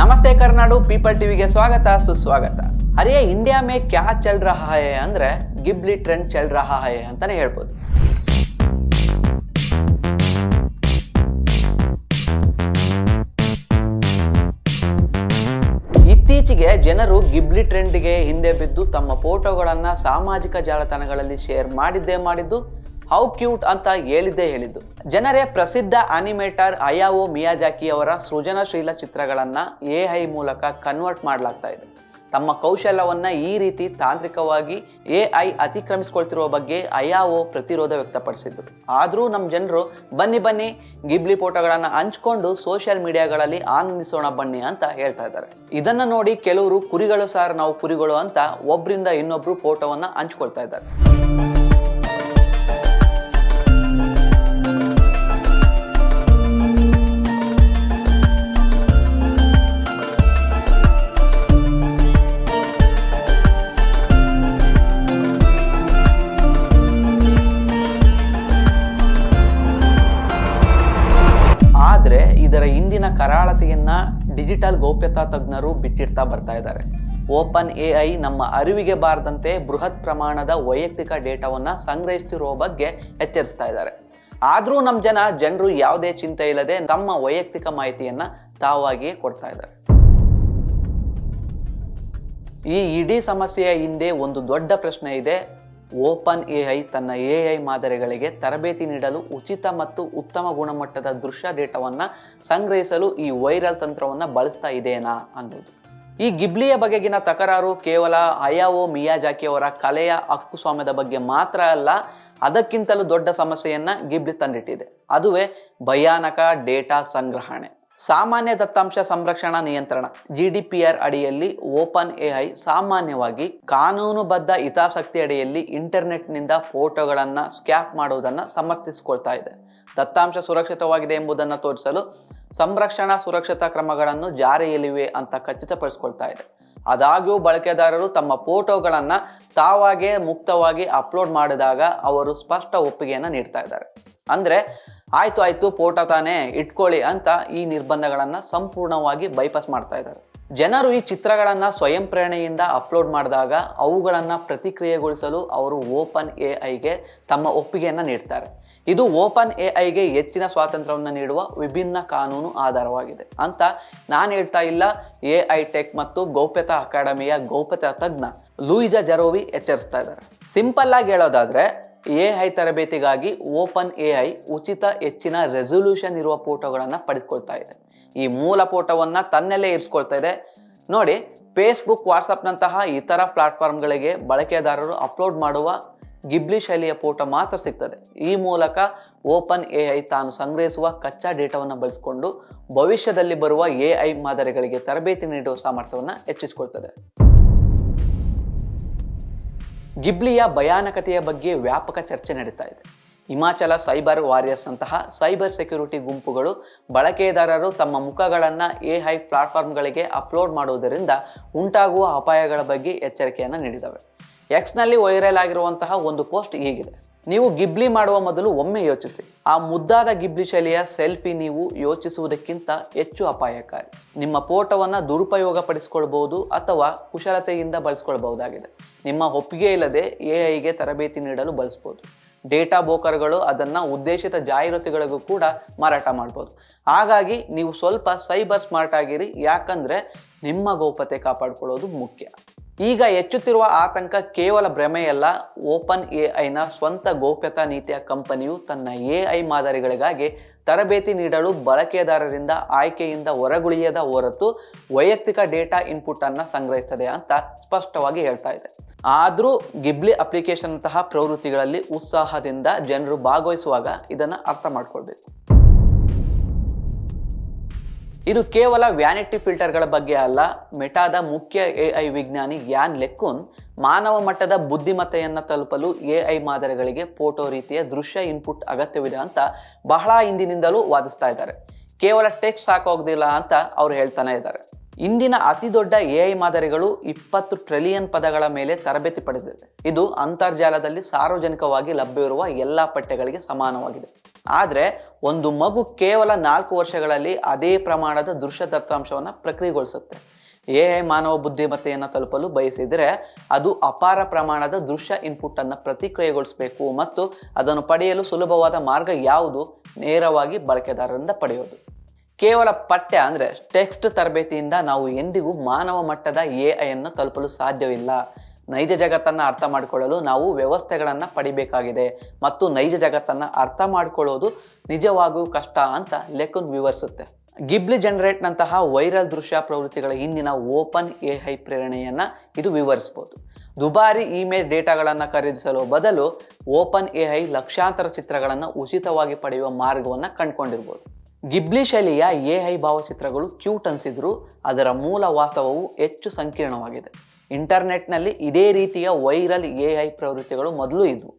ನಮಸ್ತೆ ಕರ್ನಾಡು, ಪೀಪಲ್ ಟಿವಿಗೆ ಸ್ವಾಗತ, ಸುಸ್ವಾಗತ. ಅರೆ, ಇಂಡಿಯಾ ಮೇ ಕ್ಯಾ ಚಲ್ ರಹಾ ಹೇ ಅಂದ್ರೆ ಗಿಬ್ಲಿ ಟ್ರೆಂಡ್ ಚಲ್ ರಹಾ ಹೇ ಅಂತಾನೆ ಹೇಳ್ಬೋದು. ಇತ್ತೀಚೆಗೆ ಜನರು ಗಿಬ್ಲಿ ಟ್ರೆಂಡ್ಗೆ ಹಿಂದೆ ಬಿದ್ದು ತಮ್ಮ ಫೋಟೋಗಳನ್ನು ಸಾಮಾಜಿಕ ಜಾಲತಾಣಗಳಲ್ಲಿ ಶೇರ್ ಮಾಡಿದ್ದೇ ಮಾಡಿದ್ದು ಹೌ ಕ್ಯೂಟ್ ಅಂತ ಹೇಳಿದ್ದೇ ಹೇಳಿದ್ದು. ಜನರೇ ಪ್ರಸಿದ್ಧ ಅನಿಮೇಟರ್ ಅಯಾವೋ ಮಿಯಾಜಾಕಿ ಅವರ ಸೃಜನಶೀಲ ಚಿತ್ರಗಳನ್ನ ಎ ಐ ಮೂಲಕ ಕನ್ವರ್ಟ್ ಮಾಡಲಾಗ್ತಾ ಇದೆ. ತಮ್ಮ ಕೌಶಲ್ಯವನ್ನ ಈ ರೀತಿ ತಾಂತ್ರಿಕವಾಗಿ ಎ ಐ ಅತಿಕ್ರಮಿಸ್ಕೊಳ್ತಿರುವ ಬಗ್ಗೆ ಅಯಾವೋ ಪ್ರತಿರೋಧ ವ್ಯಕ್ತಪಡಿಸಿದ್ರು ಆದರೂ ನಮ್ಮ ಜನರು ಬನ್ನಿ ಬನ್ನಿ ಗಿಬ್ಲಿ ಫೋಟೋಗಳನ್ನು ಹಂಚ್ಕೊಂಡು ಸೋಷಿಯಲ್ ಮೀಡಿಯಾಗಳಲ್ಲಿ ಆನಂದಿಸೋಣ ಬನ್ನಿ ಅಂತ ಹೇಳ್ತಾ ಇದ್ದಾರೆ. ಇದನ್ನ ನೋಡಿ ಕೆಲವರು ಕುರಿಗಳು ಸಾರ್ ನಾವು ಕುರಿಗಳು ಅಂತ ಒಬ್ಬರಿಂದ ಇನ್ನೊಬ್ರು ಫೋಟೋವನ್ನು ಹಂಚ್ಕೊಳ್ತಾ ಇದ್ದಾರೆ. ಕರಾಳತೆಯನ್ನ ಡಿಜಿಟಲ್ ಗೌಪ್ಯತಾ ತಜ್ಞರು ಬಿಟ್ಟಿರ್ತಾ ಬರ್ತಾ ಇದ್ದಾರೆ. ಓಪನ್ ಎ ಐ ನಮ್ಮ ಅರಿವಿಗೆ ಬಾರದಂತೆ ಬೃಹತ್ ಪ್ರಮಾಣದ ವೈಯಕ್ತಿಕ ಡೇಟಾವನ್ನ ಸಂಗ್ರಹಿಸ್ತಿರೋ ಬಗ್ಗೆ ಎಚ್ಚರಿಸ್ತಾ ಇದ್ದಾರೆ. ಆದರೂ ನಮ್ಮ ಜನ ಜನರು ಯಾವುದೇ ಚಿಂತೆ ಇಲ್ಲದೆ ತಮ್ಮ ವೈಯಕ್ತಿಕ ಮಾಹಿತಿಯನ್ನ ತಾವಾಗಿಯೇ ಕೊಡ್ತಾ ಇದ್ದಾರೆ. ಈ ಇಡೀ ಸಮಸ್ಯೆಯ ಹಿಂದೆ ಒಂದು ದೊಡ್ಡ ಪ್ರಶ್ನೆ ಇದೆ. ಓಪನ್ ಎ ಐ ತನ್ನ ಎ ಐ ಮಾದರಿಗಳಿಗೆ ತರಬೇತಿ ನೀಡಲು ಉಚಿತ ಮತ್ತು ಉತ್ತಮ ಗುಣಮಟ್ಟದ ದೃಶ್ಯ ಡೇಟಾವನ್ನು ಸಂಗ್ರಹಿಸಲು ಈ ವೈರಲ್ ತಂತ್ರವನ್ನು ಬಳಸ್ತಾ ಇದೆನಾ ಅನ್ನೋದು. ಈ ಗಿಬ್ಲಿಯ ಬಗೆಗಿನ ತಕರಾರು ಕೇವಲ ಅಯಾವೋ ಮಿಯಾಜಾಕಿ ಅವರ ಕಲೆಯ ಹಕ್ಕುಸ್ವಾಮ್ಯದ ಬಗ್ಗೆ ಮಾತ್ರ ಅಲ್ಲ, ಅದಕ್ಕಿಂತಲೂ ದೊಡ್ಡ ಸಮಸ್ಯೆಯನ್ನು ಗಿಬ್ಲಿ ತಂದಿಟ್ಟಿದೆ. ಅದುವೇ ಭಯಾನಕ ಡೇಟಾ ಸಂಗ್ರಹಣೆ. ಸಾಮಾನ್ಯ ದತ್ತಾಂಶ ಸಂರಕ್ಷಣಾ ನಿಯಂತ್ರಣ ಜಿ ಡಿ ಪಿ ಆರ್ ಅಡಿಯಲ್ಲಿ ಓಪನ್ ಎ ಐ ಸಾಮಾನ್ಯವಾಗಿ ಕಾನೂನುಬದ್ಧ ಹಿತಾಸಕ್ತಿ ಅಡಿಯಲ್ಲಿ ಇಂಟರ್ನೆಟ್ನಿಂದ ಫೋಟೋಗಳನ್ನು ಸ್ಕ್ಯಾಪ್ ಮಾಡುವುದನ್ನು ಸಮರ್ಥಿಸಿಕೊಳ್ತಾ ಇದೆ. ದತ್ತಾಂಶ ಸುರಕ್ಷಿತವಾಗಿದೆ ಎಂಬುದನ್ನು ತೋರಿಸಲು ಸಂರಕ್ಷಣಾ ಸುರಕ್ಷತಾ ಕ್ರಮಗಳನ್ನು ಜಾರಿಯಲ್ಲಿವೆ ಅಂತ ಖಚಿತಪಡಿಸಿಕೊಳ್ತಾ ಇದೆ. ಆದಾಗ್ಯೂ ಬಳಕೆದಾರರು ತಮ್ಮ ಫೋಟೋಗಳನ್ನು ತಾವಾಗೇ ಮುಕ್ತವಾಗಿ ಅಪ್ಲೋಡ್ ಮಾಡಿದಾಗ ಅವರು ಸ್ಪಷ್ಟ ಒಪ್ಪಿಗೆಯನ್ನು ನೀಡ್ತಾ ಇದ್ದಾರೆ. ಅಂದರೆ ಆಯ್ತು ಆಯ್ತು ಫೋಟೋ ತಾನೇ, ಇಟ್ಕೊಳ್ಳಿ ಅಂತ ಈ ನಿರ್ಬಂಧಗಳನ್ನು ಸಂಪೂರ್ಣವಾಗಿ ಬೈಪಾಸ್ ಮಾಡ್ತಾ ಇದ್ದಾರೆ. ಜನರು ಈ ಚಿತ್ರಗಳನ್ನು ಸ್ವಯಂ ಪ್ರೇರಣೆಯಿಂದ ಅಪ್ಲೋಡ್ ಮಾಡಿದಾಗ ಅವುಗಳನ್ನು ಪ್ರತಿಕ್ರಿಯೆಗೊಳಿಸಲು ಅವರು ಓಪನ್ ಎ ಐಗೆ ತಮ್ಮ ಒಪ್ಪಿಗೆಯನ್ನು ನೀಡ್ತಾರೆ. ಇದು ಓಪನ್ ಎ ಐಗೆ ಹೆಚ್ಚಿನ ಸ್ವಾತಂತ್ರ್ಯವನ್ನು ನೀಡುವ ವಿಭಿನ್ನ ಕಾನೂನು ಆಧಾರವಾಗಿದೆ ಅಂತ ನಾನು ಹೇಳ್ತಾ ಇಲ್ಲ. ಎ ಐ ಟೆಕ್ ಮತ್ತು ಗೌಪ್ಯತಾ ಅಕಾಡೆಮಿಯ ಗೌಪ್ಯತಾ ತಜ್ಞ ಲೂಯಿಜಾ ಜರೋವಿ ಎಚ್ಚರಿಸ್ತಾ ಇದ್ದಾರೆ. ಸಿಂಪಲ್ ಆಗಿ ಹೇಳೋದಾದ್ರೆ ಎ ಐ ತರಬೇತಿಗಾಗಿ ಓಪನ್ ಎ ಐ ಉಚಿತ ಹೆಚ್ಚಿನ ರೆಸೊಲ್ಯೂಷನ್ ಇರುವ ಫೋಟೋಗಳನ್ನು ಪಡೆದುಕೊಳ್ತಾ ಇದೆ. ಈ ಮೂಲ ಫೋಟೋವನ್ನು ತನ್ನಲ್ಲೇ ಇರಿಸ್ಕೊಳ್ತಾ ಇದೆ. ನೋಡಿ ಫೇಸ್ಬುಕ್ ವಾಟ್ಸಪ್ನಂತಹ ಇತರ ಪ್ಲಾಟ್ಫಾರ್ಮ್ಗಳಿಗೆ ಬಳಕೆದಾರರು ಅಪ್ಲೋಡ್ ಮಾಡುವ ಗಿಬ್ಲಿ ಶೈಲಿಯ ಫೋಟೋ ಮಾತ್ರ ಸಿಗ್ತದೆ. ಈ ಮೂಲಕ ಓಪನ್ ಎ ಐ ತಾನು ಸಂಗ್ರಹಿಸುವ ಕಚ್ಚಾ ಡೇಟಾವನ್ನು ಬಳಸಿಕೊಂಡು ಭವಿಷ್ಯದಲ್ಲಿ ಬರುವ ಎ ಐ ಮಾದರಿಗಳಿಗೆ ತರಬೇತಿ ನೀಡುವ ಸಾಮರ್ಥ್ಯವನ್ನು ಹೆಚ್ಚಿಸಿಕೊಳ್ತದೆ. ಗಿಬ್ಲಿಯ ಭಯಾನಕತೆಯ ಬಗ್ಗೆ ವ್ಯಾಪಕ ಚರ್ಚೆ ನಡೀತಾ ಇದೆ. ಹಿಮಾಚಲ ಸೈಬರ್ ವಾರಿಯರ್ಸ್ನಂತಹ ಸೈಬರ್ ಸೆಕ್ಯುರಿಟಿ ಗುಂಪುಗಳು ಬಳಕೆದಾರರು ತಮ್ಮ ಮುಖಗಳನ್ನು ಎ ಐ ಪ್ಲಾಟ್ಫಾರ್ಮ್ಗಳಿಗೆ ಅಪ್ಲೋಡ್ ಮಾಡುವುದರಿಂದ ಉಂಟಾಗುವ ಅಪಾಯಗಳ ಬಗ್ಗೆ ಎಚ್ಚರಿಕೆಯನ್ನು ನೀಡಿದವೆ. ಎಕ್ಸ್ನಲ್ಲಿ ವೈರಲ್ ಆಗಿರುವಂತಹ ಒಂದು ಪೋಸ್ಟ್ ಹೀಗಿದೆ. ನೀವು ಗಿಬ್ಲಿ ಮಾಡುವ ಮೊದಲು ಒಮ್ಮೆ ಯೋಚಿಸಿ. ಆ ಮುದ್ದಾದ ಗಿಬ್ಲಿ ಶೈಲಿಯ ಸೆಲ್ಫಿ ನೀವು ಯೋಚಿಸುವುದಕ್ಕಿಂತ ಹೆಚ್ಚು ಅಪಾಯಕಾರಿ. ನಿಮ್ಮ ಫೋಟೋವನ್ನು ದುರುಪಯೋಗ ಪಡಿಸಿಕೊಳ್ಬಹುದು ಅಥವಾ ಕುಶಲತೆಯಿಂದ ಬಳಸ್ಕೊಳ್ಬಹುದಾಗಿದೆ. ನಿಮ್ಮ ಒಪ್ಪಿಗೆ ಇಲ್ಲದೆ ಎ ಐಗೆ ತರಬೇತಿ ನೀಡಲು ಬಳಸ್ಬೋದು. ಡೇಟಾ ಬೋಕರ್ಗಳು ಅದನ್ನು ಉದ್ದೇಶಿತ ಜಾಹೀರಾತುಗಳಿಗೂ ಕೂಡ ಮಾರಾಟ ಮಾಡ್ಬೋದು. ಹಾಗಾಗಿ ನೀವು ಸ್ವಲ್ಪ ಸೈಬರ್ ಸ್ಮಾರ್ಟ್ ಆಗಿರಿ, ಯಾಕಂದರೆ ನಿಮ್ಮ ಗೌಪ್ಯತೆ ಕಾಪಾಡಿಕೊಳ್ಳೋದು ಮುಖ್ಯ. ಈಗ ಹೆಚ್ಚುತ್ತಿರುವ ಆತಂಕ ಕೇವಲ ಭ್ರಮೆಯಲ್ಲ ಓಪನ್ ಎ ಐನ ಸ್ವಂತ ಗೌಪ್ಯತಾ ನೀತಿಯ ಕಂಪನಿಯು ತನ್ನ ಎ ಐ ಮಾದರಿಗಳಿಗಾಗಿ ತರಬೇತಿ ನೀಡಲು ಬಳಕೆದಾರರಿಂದ ಆಯ್ಕೆಯಿಂದ ಹೊರಗುಳಿಯದ ಹೊರತು ವೈಯಕ್ತಿಕ ಡೇಟಾ ಇನ್ಪುಟ್ ಅನ್ನು ಸಂಗ್ರಹಿಸ್ತದೆ ಅಂತ ಸ್ಪಷ್ಟವಾಗಿ ಹೇಳ್ತಾ ಇದೆ. ಆದರೂ ಗಿಬ್ಲಿ ಅಪ್ಲಿಕೇಶನ್ ಅಂತಹ ಪ್ರವೃತ್ತಿಗಳಲ್ಲಿ ಉತ್ಸಾಹದಿಂದ ಜನರು ಭಾಗವಹಿಸುವಾಗ ಇದನ್ನು ಅರ್ಥ ಮಾಡ್ಕೊಳ್ಬೇಕು. ಇದು ಕೇವಲ ವ್ಯಾನಿಟಿ ಫಿಲ್ಟರ್ಗಳ ಬಗ್ಗೆ ಅಲ್ಲ. ಮೆಟಾದ ಮುಖ್ಯ ಎ ಐ ವಿಜ್ಞಾನಿ ಗ್ಯಾನ್ ಲೆಕ್ಕುನ್ ಮಾನವ ಮಟ್ಟದ ಬುದ್ಧಿಮತ್ತೆಯನ್ನು ತಲುಪಲು ಎ ಐ ಮಾದರಿಗಳಿಗೆ ಫೋಟೋ ರೀತಿಯ ದೃಶ್ಯ ಇನ್ಪುಟ್ ಅಗತ್ಯವಿದೆ ಅಂತ ಬಹಳ ಹಿಂದಿನಿಂದಲೂ ವಾದಿಸ್ತಾ ಇದ್ದಾರೆ. ಕೇವಲ ಟೆಕ್ಸ್ಟ್ ಸಾಕೋಗ್ದಿಲ್ಲ ಅಂತ ಅವ್ರು ಹೇಳ್ತಾನೆ ಇದ್ದಾರೆ. ಇಂದಿನ ಅತಿ ದೊಡ್ಡ ಎ ಐ ಮಾದರಿಗಳು ಇಪ್ಪತ್ತು ಟ್ರಿಲಿಯನ್ ಪದಗಳ ಮೇಲೆ ತರಬೇತಿ ಪಡೆದಿದೆ ಇದು ಅಂತರ್ಜಾಲದಲ್ಲಿ ಸಾರ್ವಜನಿಕವಾಗಿ ಲಭ್ಯವಿರುವ ಎಲ್ಲ ಪಠ್ಯಗಳಿಗೆ ಸಮಾನವಾಗಿದೆ. ಆದರೆ ಒಂದು ಮಗು ಕೇವಲ ನಾಲ್ಕು ವರ್ಷಗಳಲ್ಲಿ ಅದೇ ಪ್ರಮಾಣದ ದೃಶ್ಯ ದತ್ತಾಂಶವನ್ನು ಪ್ರಕ್ರಿಯೆಗೊಳಿಸುತ್ತೆ. ಎ ಐ ಮಾನವ ಬುದ್ಧಿಮತ್ತೆಯನ್ನು ತಲುಪಲು ಬಯಸಿದರೆ ಅದು ಅಪಾರ ಪ್ರಮಾಣದ ದೃಶ್ಯ ಇನ್ಪುಟ್ ಅನ್ನು ಪ್ರತಿಕ್ರಿಯೆಗೊಳಿಸಬೇಕು ಮತ್ತು ಅದನ್ನು ಪಡೆಯಲು ಸುಲಭವಾದ ಮಾರ್ಗ ಯಾವುದು? ನೇರವಾಗಿ ಬಳಕೆದಾರರಿಂದ ಪಡೆಯೋದು. ಕೇವಲ ಪಠ್ಯ ಅಂದರೆ ಟೆಕ್ಸ್ಟ್ ತರಬೇತಿಯಿಂದ ನಾವು ಎಂದಿಗೂ ಮಾನವ ಮಟ್ಟದ ಎ ಐಯನ್ನು ತಲುಪಲು ಸಾಧ್ಯವಿಲ್ಲ. ನೈಜ ಜಗತ್ತನ್ನು ಅರ್ಥ ಮಾಡಿಕೊಳ್ಳಲು ನಾವು ವ್ಯವಸ್ಥೆಗಳನ್ನು ಪಡಿಬೇಕಾಗಿದೆ. ಮತ್ತು ನೈಜ ಜಗತ್ತನ್ನು ಅರ್ಥ ಮಾಡಿಕೊಳ್ಳೋದು ನಿಜವಾಗೂ ಕಷ್ಟ ಅಂತ ಲೆಕ್ಕನ್ ವಿವರಿಸುತ್ತೆ. ಗಿಬ್ಲಿ ಜನರೇಟ್ನಂತಹ ವೈರಲ್ ದೃಶ್ಯ ಪ್ರವೃತ್ತಿಗಳ ಹಿಂದಿನ ಓಪನ್ ಎ ಐ ಪ್ರೇರಣೆಯನ್ನು ಇದು ವಿವರಿಸ್ಬೋದು. ದುಬಾರಿ ಇಮೇಜ್ ಡೇಟಾಗಳನ್ನು ಖರೀದಿಸಲು ಬದಲು ಓಪನ್ ಎ ಐ ಲಕ್ಷಾಂತರ ಚಿತ್ರಗಳನ್ನು ಉಚಿತವಾಗಿ ಪಡೆಯುವ ಮಾರ್ಗವನ್ನು ಕಂಡುಕೊಂಡಿರ್ಬೋದು. ಗಿಬ್ಲಿ ಶೈಲಿಯ ಎ ಐ ಭಾವಚಿತ್ರಗಳು ಕ್ಯೂಟ್ ಅನಿಸಿದ್ರು, ಅದರ ಮೂಲ ವಾಸ್ತವವು ಹೆಚ್ಚು ಸಂಕೀರ್ಣವಾಗಿದೆ. ಇಂಟರ್ನೆಟ್ನಲ್ಲಿ ಇದೇ ರೀತಿಯ ವೈರಲ್ ಎ ಐ ಪ್ರವೃತ್ತಿಗಳು ಮೊದಲು ಇದ್ವು.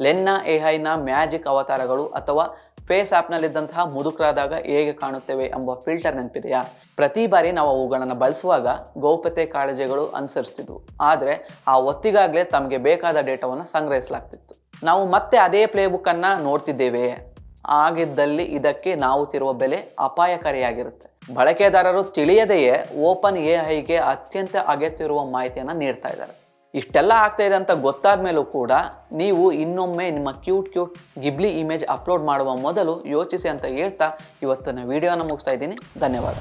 ಲೆನ್ನ ಎ ಐನ ಮ್ಯಾಜಿಕ್ ಅವತಾರಗಳು ಅಥವಾ ಫೇಸ್ ಆ್ಯಪ್ನಲ್ಲಿದ್ದಂತಹ ಮುದುಕರಾದಾಗ ಹೇಗೆ ಕಾಣುತ್ತೇವೆ ಎಂಬ ಫಿಲ್ಟರ್ ನೆನಪಿದೆಯಾ? ಪ್ರತಿ ಬಾರಿ ನಾವು ಅವುಗಳನ್ನು ಬಳಸುವಾಗ ಗೌಪ್ಯತೆ ಕಾಳಜಿಗಳು ಅನುಸರಿಸ್ತಿದ್ವು. ಆದರೆ ಆ ಒತ್ತಿಗಾಗಲೇ ತಮಗೆ ಬೇಕಾದ ಡೇಟಾವನ್ನು ಸಂಗ್ರಹಿಸಲಾಗ್ತಿತ್ತು. ನಾವು ಮತ್ತೆ ಅದೇ ಪ್ಲೇಬುಕ್ಕನ್ನು ನೋಡ್ತಿದ್ದೇವೆ. ಆಗಿದ್ದಲ್ಲಿ ಇದಕ್ಕೆ ನಾವು ತಿರುವ ಬೆಲೆ ಅಪಾಯಕಾರಿಯಾಗಿರುತ್ತೆ. ಬಳಕೆದಾರರು ತಿಳಿಯದೆಯೇ ಓಪನ್ ಎ ಐಗೆ ಅತ್ಯಂತ ಅಗತ್ಯವಿರುವ ಮಾಹಿತಿಯನ್ನು ನೀಡ್ತಾ ಇದ್ದಾರೆ. ಇಷ್ಟೆಲ್ಲ ಆಗ್ತಾ ಇದೆ ಅಂತ ಗೊತ್ತಾದ ಮೇಲೂ ಕೂಡ ನೀವು ಇನ್ನೊಮ್ಮೆ ನಿಮ್ಮ cute cute Ghibli image upload ಮಾಡುವ ಮೊದಲು ಯೋಚಿಸಿ ಅಂತ ಹೇಳ್ತಾ ಇವತ್ತಿನ ವಿಡಿಯೋನ ಮುಗಿಸ್ತಾ ಇದ್ದೀನಿ. ಧನ್ಯವಾದ.